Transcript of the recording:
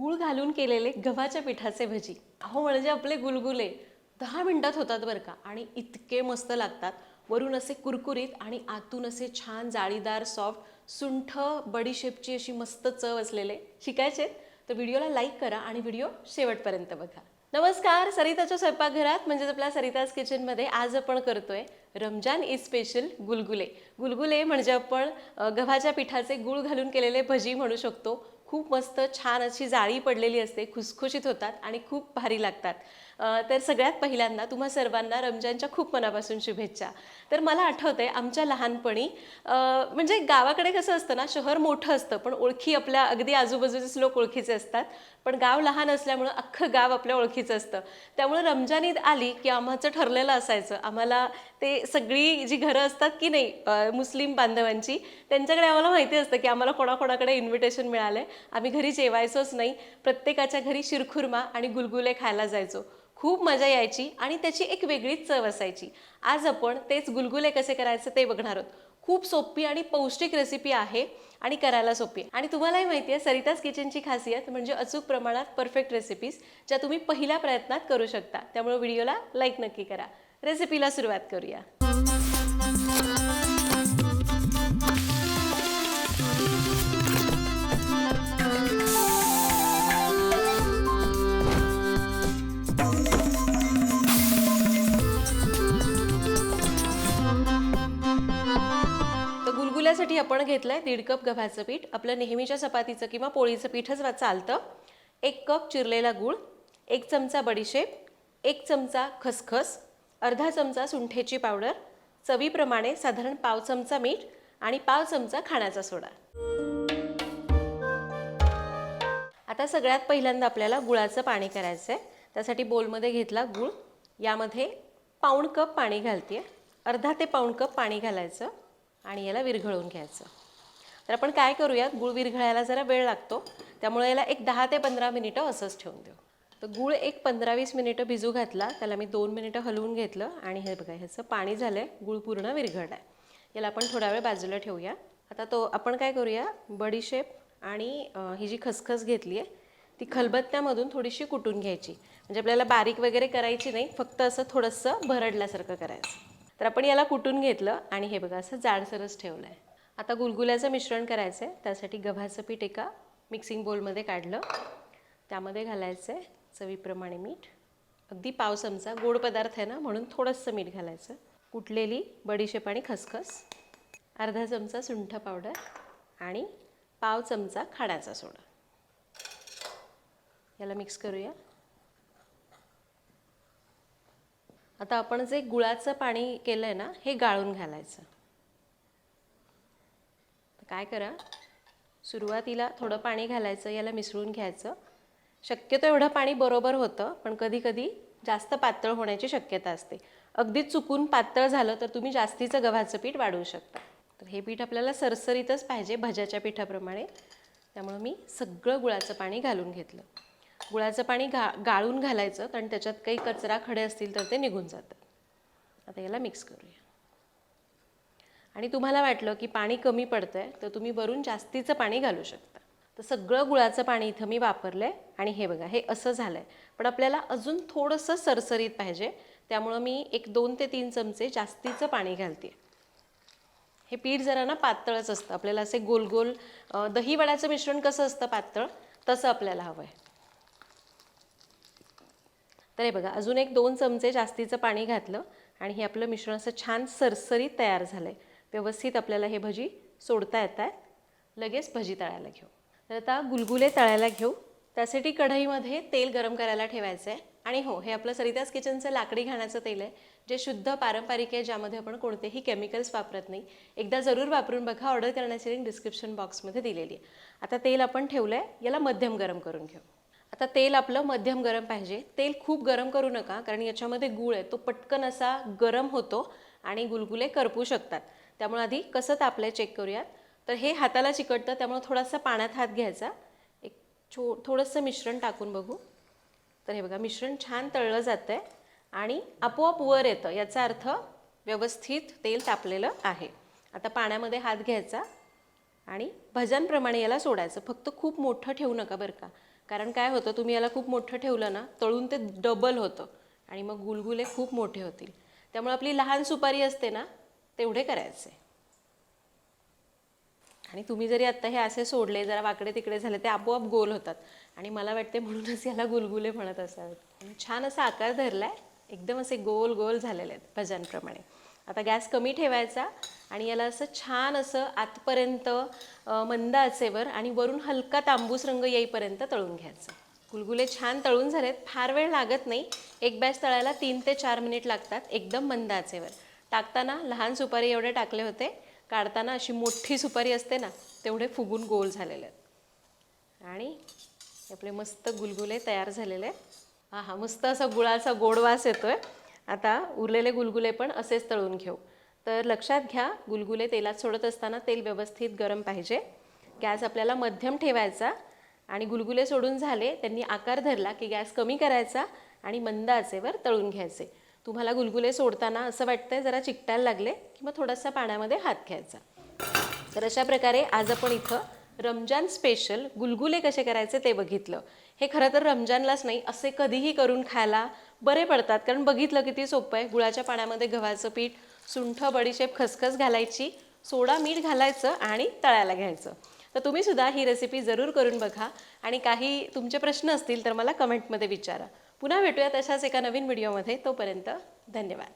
गूळ घालून केलेले गव्हाच्या पिठाचे भजी. अहो म्हणजे आपले गुलगुले दहा मिनिटात होतात बरं का. आणि इतके मस्त लागतात. वरून असे कुरकुरीत आणि आतून असे छान जाळीदार सॉफ्ट सुंठ बडीशेपची अशी मस्त चव असलेले शिकायचे तर व्हिडिओला लाईक करा आणि व्हिडिओ शेवटपर्यंत बघा. नमस्कार सरिताच्या स्वयंपाकघरात म्हणजेच आपल्या सरिताज किचनमध्ये आज आपण करतोय रमजान इज स्पेशल गुलगुले. गुलगुले म्हणजे आपण गव्हाच्या पिठाचे गुळ घालून केलेले भजी म्हणू शकतो. खूप मस्त छान अशी जाळी पडलेली असते खुसखुशीत होतात आणि खूप भारी लागतात. तर सगळ्यात पहिल्यांदा तुम्हा सर्वांना रमजानच्या खूप मनापासून शुभेच्छा. तर मला आठवतंय आमच्या लहानपणी म्हणजे गावाकडे कसं असतं ना शहर मोठं असतं पण ओळखी आपल्या अगदी आजूबाजूचेच लोक ओळखीचे असतात. पण गाव लहान असल्यामुळं अख्खं गाव आपल्या ओळखीचं असतं. त्यामुळे रमजान ईद आली की आम्हाचं ठरलेलं असायचं. आम्हाला ते सगळी जी घरं असतात की नाही मुस्लिम बांधवांची त्यांच्याकडे आम्हाला माहिती असतं की आम्हाला कोणाकोणाकडे इन्व्हिटेशन मिळालंय. आम्ही घरी जेवायचोच नाही. प्रत्येकाच्या घरी शिरखुर्मा आणि गुलगुले खायला जायचो. खूप मजा यायची आणि त्याची एक वेगळीच चव असायची. आज आपण तेच गुलगुले कसे करायचे ते बघणार आहोत. खूप सोपी आणि पौष्टिक रेसिपी आहे आणि करायला सोपी. आहे आणि तुम्हालाही माहिती आहे सरिताज किचनची खासियत म्हणजे अचूक प्रमाणात परफेक्ट रेसिपीज ज्या तुम्ही पहिल्या प्रयत्नात करू शकता. त्यामुळे व्हिडिओला लाईक नक्की करा. रेसिपीला सुरुवात करूया. तर आपण आपण घेतलंय दीड कप गव्हाचं पीठ. आपलं नेहमीच्या चपातीचं किंवा पोळीचं पीठच चालतं. एक कप चिरलेला गूळ एक चमचा बडीशेप एक चमचा खसखस अर्धा चमचा सुंठेची पावडर चवीप्रमाणे साधारण पाव चमचा मीठ आणि पाव चमचा खाण्याचा सोडा. आता सगळ्यात पहिल्यांदा आपल्याला गुळाचं पाणी करायचं आहे त्यासाठी बोलमध्ये घेतला गूळ. यामध्ये पाऊण कप पाणी घालते अर्धा ते पाऊण कप पाणी घालायचं. आणि याला विरघळून घ्यायचं. तर आपण काय करूयात? गूळ विरघळायला जरा वेळ लागतो. त्यामुळे याला एक दहा ते पंधरा मिनिटं असंच ठेवून देऊ. तर गूळ एक पंधरा वीस मिनिटं भिजू घातला. त्याला मी दोन मिनिटं हलवून घेतलं आणि हे बघा ह्याचं पाणी झालं आहे गूळ पूर्ण विरघळलं आहे याला आपण थोडा वेळ बाजूला ठेवूया. आता तो आपण काय करूया? बडीशेप आणि ही जी खसखस घेतली आहे ती खलबत्त्यामधून थोडीशी कुटून घ्यायची. म्हणजे आपल्याला बारीक वगैरे करायची नाही. फक्त असं थोडंसं भरडल्यासारखं करायचं. तर आपण याला कुटून घेतलं आणि हे बघा असं जाडसरच ठेवलं आहे आता गुलगुल्याचं मिश्रण करायचं आहे त्यासाठी गव्हाचं पीठ एका मिक्सिंग बोलमध्ये काढलं. त्यामध्ये घालायचं आहे चवीप्रमाणे मीठ. अगदी पाव चमचा गोड पदार्थ आहे ना म्हणून थोडंसं मीठ घालायचं. कुटलेली बडीशेप आणि खसखस अर्धा चमचा सुंठ पावडर आणि पाव चमचा खाण्याचा सोडा. याला मिक्स करूया. आता आपण जे गुळाचं पाणी केलं आहे ना हे गाळून घालायचं. काय करा सुरुवातीला थोडं पाणी घालायचं याला मिसळून घ्यायचं. शक्यतो एवढं पाणी बरोबर होतं पण कधीकधी जास्त पातळ होण्याची शक्यता असते. अगदी चुकून पातळ झालं तर तुम्ही जास्तीचं गव्हाचं पीठ वाढवू शकता. तर हे पीठ आपल्याला सरसरीतच पाहिजे भज्याच्या पिठाप्रमाणे. त्यामुळं मी सगळं गुळाचं पाणी घालून घेतलं. गुळाचं पाणी घा गाळून घालायचं कारण त्याच्यात काही कचरा खडे असतील तर ते निघून जातात. आता याला मिक्स करूया. आणि तुम्हाला वाटलं की पाणी कमी पडतं आहे तर तुम्ही वरून जास्तीचं पाणी घालू शकता. तर सगळं गुळाचं पाणी इथं मी वापरलं आहे आणि हे बघा हे असं झालं आहे पण आपल्याला अजून थोडंसं सरसरीत पाहिजे त्यामुळं मी एक दोन ते तीन चमचे जास्तीचं पाणी घालते हे पीठ जरा ना पातळच असतं. आपल्याला असे गोल गोल दहीवड्याचं मिश्रण कसं असतं पातळ तसं आपल्याला हवं आहे तर हे बघा अजून एक दोन चमचे जास्तीचं पाणी घातलं आणि हे आपलं मिश्रण असं छान सरसरीत तयार झालं आहे व्यवस्थित आपल्याला हे भजी सोडता येत आहेत लगेच भजी तळायला घेऊ. तर आता गुलगुले तळायला घेऊ. त्यासाठी कढईमध्ये तेल गरम करायला ठेवायचं आहे आणि हो हे आपलं सरिताज किचनचं लाकडी घाण्याचं तेल आहे जे शुद्ध पारंपरिक आहे ज्यामध्ये आपण कोणतेही केमिकल्स वापरत नाही. एकदा जरूर वापरून बघा ऑर्डर करण्याची लिंक डिस्क्रिप्शन बॉक्समध्ये दिलेली आहे. आता तेल आपण ठेवलं आहे याला मध्यम गरम करून घेऊ. आता तेल आपलं मध्यम गरम पाहिजे. तेल खूप गरम करू नका कारण याच्यामध्ये गूळ आहे. तो पटकन असा गरम होतो आणि गुलगुले करपू शकतात. त्यामुळे आधी कसं तापलं चेक करूयात. तर हे हाताला चिकटतं त्यामुळे थोडासा पाण्यात हात घ्यायचा. एक छो थोडंसं मिश्रण टाकून बघू. तर हे बघा मिश्रण छान तळलं जातं आहे आणि आपोआप वर येतं. याचा अर्थ व्यवस्थित तेल तापलेलं आहे. आता पाण्यामध्ये हात घ्यायचा आणि भजनप्रमाणे याला सोडायचं. फक्त खूप मोठं ठेवू नका बरं का. कारण काय होतं तुम्ही याला खूप मोठं ठेवलं ना तळून ते डबल होतं आणि मग गुलगुले खूप मोठे होतील. त्यामुळे आपली लहान सुपारी असते ना तेवढे करायचे. आणि तुम्ही जरी आत्ता हे असे सोडले जरा वाकडे तिकडे झाले ते आपोआप गोल होतात. आणि मला वाटते म्हणूनच याला गुलगुले म्हणत असावेत. छान असा आकार धरलाय एकदम असे गोल गोल झालेले आहेत भजांप्रमाणे आता गॅस कमी ठेवायचा आणि याला असं छान असं आतपर्यंत मंद आचेवर आणि वरून हलका तांबूस रंग येईपर्यंत तळून घ्यायचं. गुलगुले छान तळून झालेत. फार वेळ लागत नाही. एक बॅच तळायला तीन ते चार मिनिट लागतात एकदम मंद आचेवर. टाकताना लहान सुपारी एवढे टाकले होते. काढताना अशी मोठी सुपारी असते ना तेवढे फुगून गोल झालेले आहेत. आणि आपले मस्त गुलगुले तयार झालेले आहेत. हा हा मस्त असा गुळाचा गोड वास आहे आता उरलेले गुलगुले पण असेच तळून घेऊ. तर लक्षात घ्या गुलगुले तेलात सोडत असताना तेल व्यवस्थित गरम पाहिजे. गॅस आपल्याला मध्यम ठेवायचा आणि गुलगुले सोडून झाले त्यांनी आकार धरला की गॅस कमी करायचा आणि मंद आचेवर तळून घ्यायचे. तुम्हाला गुलगुले सोडताना असं वाटतंय जरा चिकटायला लागले की मग थोडासा पाण्यामध्ये हात घ्यायचा. तर अशा प्रकारे आज आपण इथं रमजान स्पेशल गुलगुले कसे करायचे ते बघितलं. हे खरं तर रमजानलाच नाही असे कधीही करून खायला बरे पडतात. कारण बघितलं किती सोपं आहे. गुळाच्या पाण्यामध्ये गव्हाचं पीठ सुंठ बडीशेप खसखस घालायची सोडा मीठ घालायचं आणि तळायला घ्यायचं. तर तुम्ही सुद्धा ही रेसिपी जरूर करून बघा आणि काही तुमचे प्रश्न असतील तर मला कमेंटमध्ये विचारा. पुन्हा भेटूया तशाच एका नवीन व्हिडिओमध्ये तोपर्यंत धन्यवाद.